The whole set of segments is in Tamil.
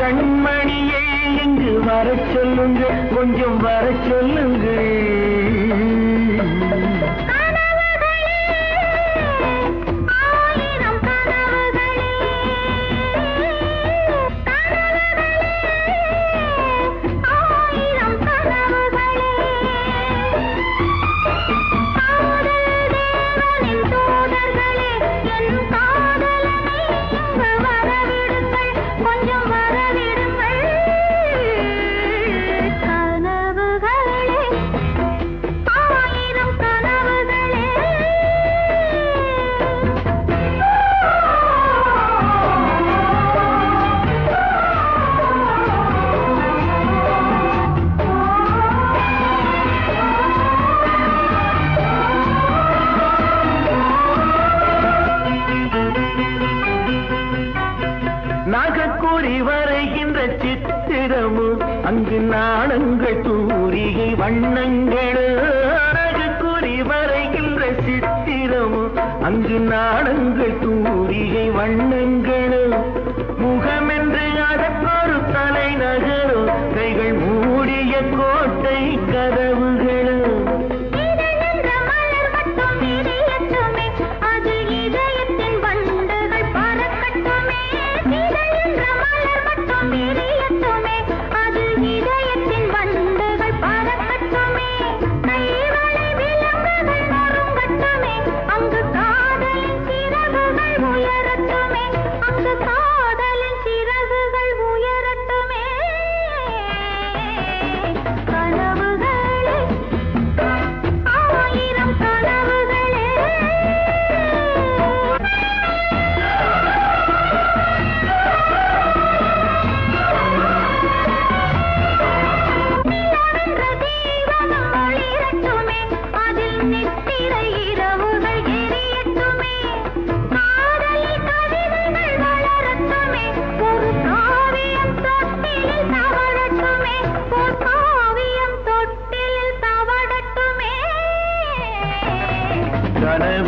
கண்மணியை இங்கு வர சொல்லுங்கள் கொஞ்சம் வர சொல்லுங்கள். என்ற சித்திரமும் அங்கு நாணங்கள் தூரிகை வண்ணங்கள். குறி வரைகின்ற சித்திரமும் அங்கு நாணங்கள் தூரிகை வண்ணங்கள்.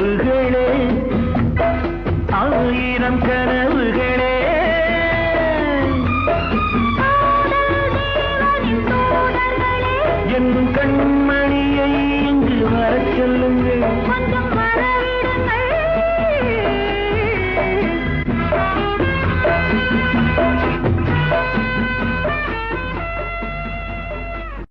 கனவுகளே ஆயிரம் கனவுகளே. என் கண்மணியை இங்கு வரச் சொல்லுங்கள்.